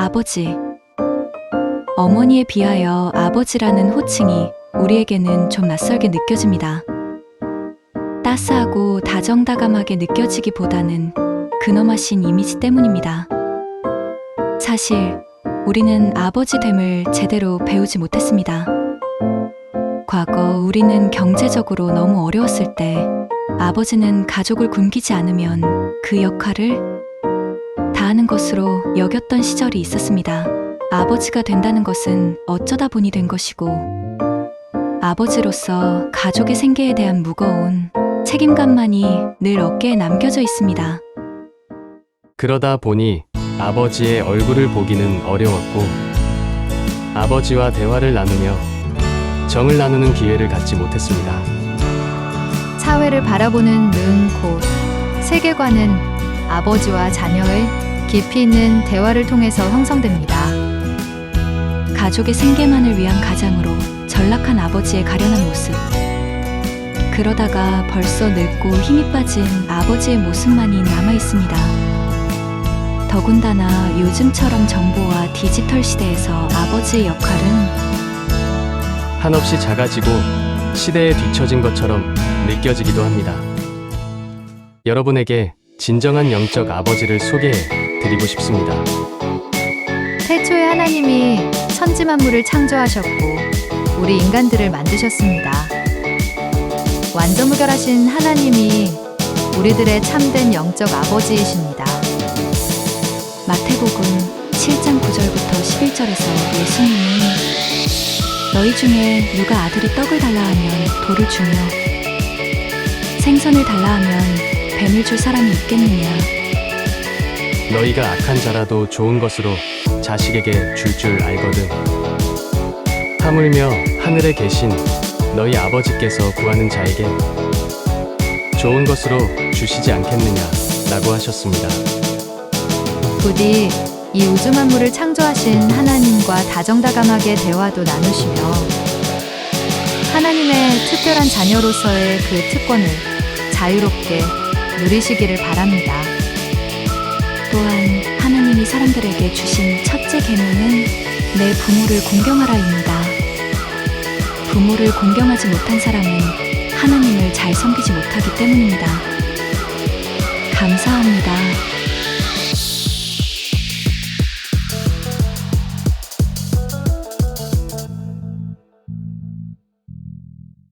아버지. 어머니에 비하여 아버지라는 호칭이 우리에게는 좀 낯설게 느껴집니다. 따스하고 다정다감하게 느껴지기보다는 근엄하신 이미지 때문입니다. 사실 우리는 아버지 됨을 제대로 배우지 못했습니다. 과거 우리는 경제적으로 너무 어려웠을 때 아버지는 가족을 굶기지 않으면 그 역할을 것으로 여겼던 시절이 있었습니다. 아버지가 된다는 것은 어쩌다 보니 된 것이고 아버지로서 가족의 생계에 대한 무거운 책임감만이 늘 어깨에 남겨져 있습니다. 그러다 보니 아버지의 얼굴을 보기는 어려웠고 아버지와 대화를 나누며 정을 나누는 기회를 갖지 못했습니다. 사회를 바라보는 눈, 곧 세계관은 아버지와 자녀의 깊이 있는 대화를 통해서 형성됩니다. 가족의 생계만을 위한 가장으로 전락한 아버지의 가련한 모습. 그러다가 벌써 늙고 힘이 빠진 아버지의 모습만이 남아 있습니다. 더군다나 요즘처럼 정보와 디지털 시대에서 아버지의 역할은 한없이 작아지고 시대에 뒤처진 것처럼 느껴지기도 합니다. 여러분에게 진정한 영적 아버지를 소개해 드리고 싶습니다. 태초에 하나님이 천지 만물을 창조하셨고 우리 인간들을 만드셨습니다. 완전무결하신 하나님이 우리들의 참된 영적 아버지이십니다. 마태복음 7장 9절부터 11절에서 예수님이 너희 중에 누가 아들이 떡을 달라 하면 돌을 주며 생선을 달라 하면 뱀을 줄 사람이 있겠느냐 너희가 악한 자라도 좋은 것으로 자식에게 줄 줄 알거든. 하물며 하늘에 계신 너희 아버지께서 구하는 자에게 좋은 것으로 주시지 않겠느냐 라고 하셨습니다. 부디 이 우주 만물을 창조하신 하나님과 다정다감하게 대화도 나누시며 하나님의 특별한 자녀로서의 그 특권을 자유롭게 누리시기를 바랍니다. 또한 하나님이 사람들에게 주신 첫째 계명은 내 부모를 공경하라입니다. 부모를 공경하지 못한 사람은 하나님을 잘 섬기지 못하기 때문입니다. 감사합니다.